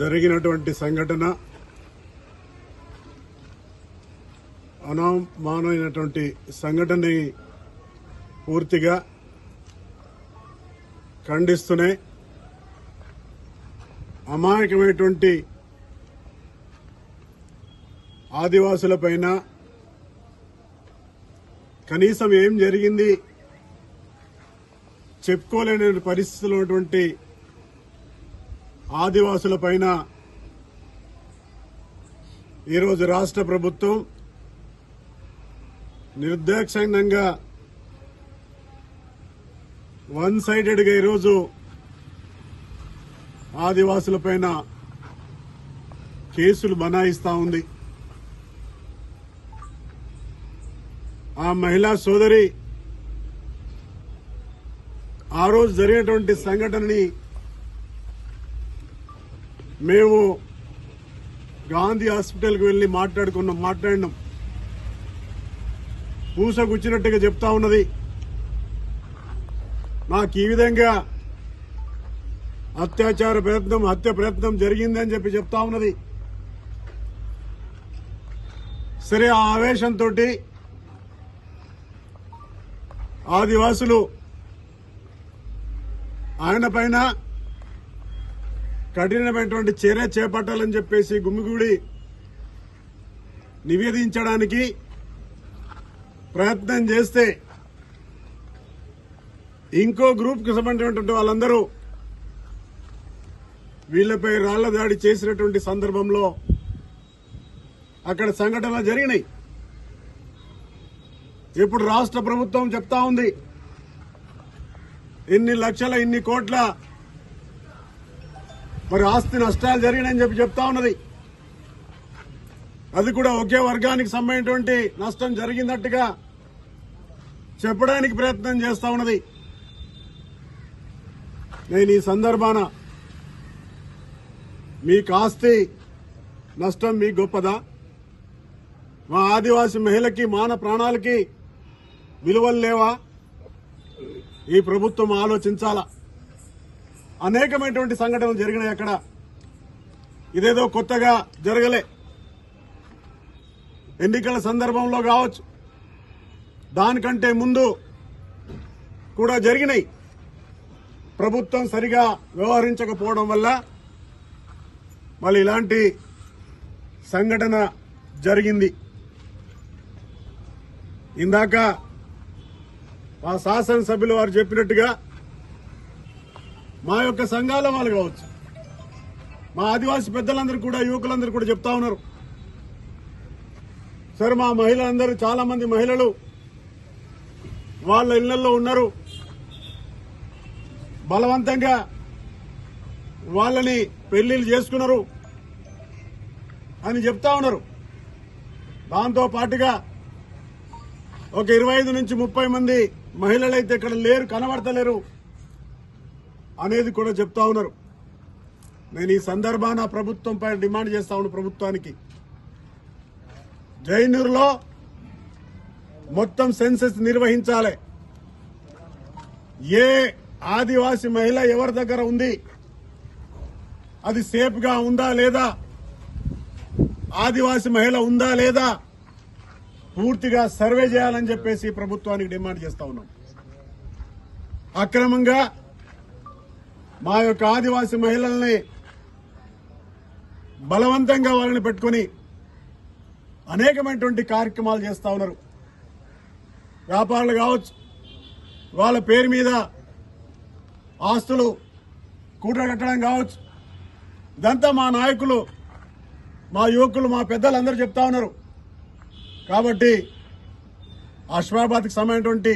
జరిగినటువంటి సంఘటన అనమానమైనటువంటి సంఘటనని పూర్తిగా ఖండిస్తూనే అమాయకమైనటువంటి ఆదివాసులపైన కనీసం ఏం జరిగింది చెప్పుకోలేని పరిస్థితులు ఉన్నటువంటి ఆదివాసుల పైన ఈరోజు రాష్ట్ర ప్రభుత్వం నిర్దాక్షిణ్యంగా వన్ సైడెడ్గా ఈరోజు ఆదివాసులపైన కేసులు బనాయిస్తా ఉంది. ఆ మహిళా సోదరి ఆ రోజు జరిగినటువంటి సంఘటనని మేము గాంధీ హాస్పిటల్కి వెళ్ళి మాట్లాడుకున్నాం మాట్లాడినాం. పూసగుచ్చినట్టుగా చెప్తా ఉన్నది. నాకు ఈ విధంగా అత్యాచార ప్రయత్నం హత్య ప్రయత్నం జరిగిందని చెప్పి చెప్తా ఉన్నది. సరే ఆ ఆవేశంతో ఆదివాసులు ఆయన పైన కఠినమైనటువంటి చర్య చేపట్టాలని చెప్పేసి గుమ్మిగూడి నివేదించడానికి ప్రయత్నం చేస్తే ఇంకో గ్రూప్కి సంబంధించినటువంటి వాళ్ళందరూ వీళ్ళపై రాళ్ళ దాడి చేసినటువంటి సందర్భంలో అక్కడ సంఘటనలు జరిగినాయి. ఇప్పుడు రాష్ట్ర ప్రభుత్వం చెప్తా ఉంది ఇన్ని లక్షల ఇన్ని కోట్ల మరి ఆస్తి నష్టాలు జరిగినాయని చెప్పి చెప్తా ఉన్నది. అది కూడా ఒకే వర్గానికి సంబంధించినటువంటి నష్టం జరిగినట్టుగా చెప్పడానికి ప్రయత్నం చేస్తా ఉన్నది. నేను ఈ సందర్భాన మీకు ఆస్తి నష్టం మీ గొప్పదా? మా ఆదివాసి మహిళకి మాన ప్రాణాలకి విలువలు లేవా? ఈ ప్రభుత్వం ఆలోచించాలా? అనేకమైనటువంటి సంఘటనలు జరిగినాయి అక్కడ. ఇదేదో కొత్తగా జరగలే. ఎన్నికల సందర్భంలో కావచ్చు. దానికంటే ముందు కూడా జరిగినాయి. ప్రభుత్వం సరిగా వ్యవహరించకపోవడం వల్ల మళ్ళీ ఇలాంటి సంఘటన జరిగింది. ఇందాక మా శాసనసభ్యులు వారు చెప్పినట్టుగా మా యొక్క సంఘాల వాళ్ళు కావచ్చు. మా ఆదివాసీ పెద్దలందరూ కూడా యువకులందరూ కూడా చెప్తా ఉన్నారు. సరే మా మహిళలందరూ చాలా మంది మహిళలు వాళ్ళ ఇళ్ళలో ఉన్నారు. బలవంతంగా వాళ్ళని పెళ్ళిళ్ళు చేసుకున్నారు అని చెప్తా ఉన్నారు. దాంతో పాటుగా ఒక ఇరవై ఐదు నుంచి ముప్పై మంది మహిళలైతే ఇక్కడ లేరు కనబడతలేరు. అనేది కూడా చెప్తా ఉన్నారు. నేను ఈ సందర్భాన ప్రభుత్వం పైన డిమాండ్ చేస్తా ఉన్నాను ప్రభుత్వానికి జైనూరులో మొత్తం సెన్సెస్ నిర్వహించాలి. ఏ ఆదివాసి మహిళ ఎవరి దగ్గర ఉంది? అది సేఫ్గా ఉందా లేదా? ఆదివాసి మహిళ ఉందా లేదా? పూర్తిగా సర్వే చేయాలని చెప్పేసి ప్రభుత్వానికి డిమాండ్ చేస్తా ఉన్నాం. అక్రమంగా మా యొక్క ఆదివాసి మహిళల్ని బలవంతంగా వాళ్ళని పెట్టుకొని అనేకమైనటువంటి కార్యక్రమాలు చేస్తా ఉన్నారు. వ్యాపారులు కావచ్చు వాళ్ళ పేరు మీద ఆస్తులు కూడగట్టడం కావచ్చు ఇదంతా మా నాయకులు మా యువకులు మా పెద్దలందరూ చెప్తా ఉన్నారు. కాబట్టి అశ్వాబాద్కి సంబంధించినటువంటి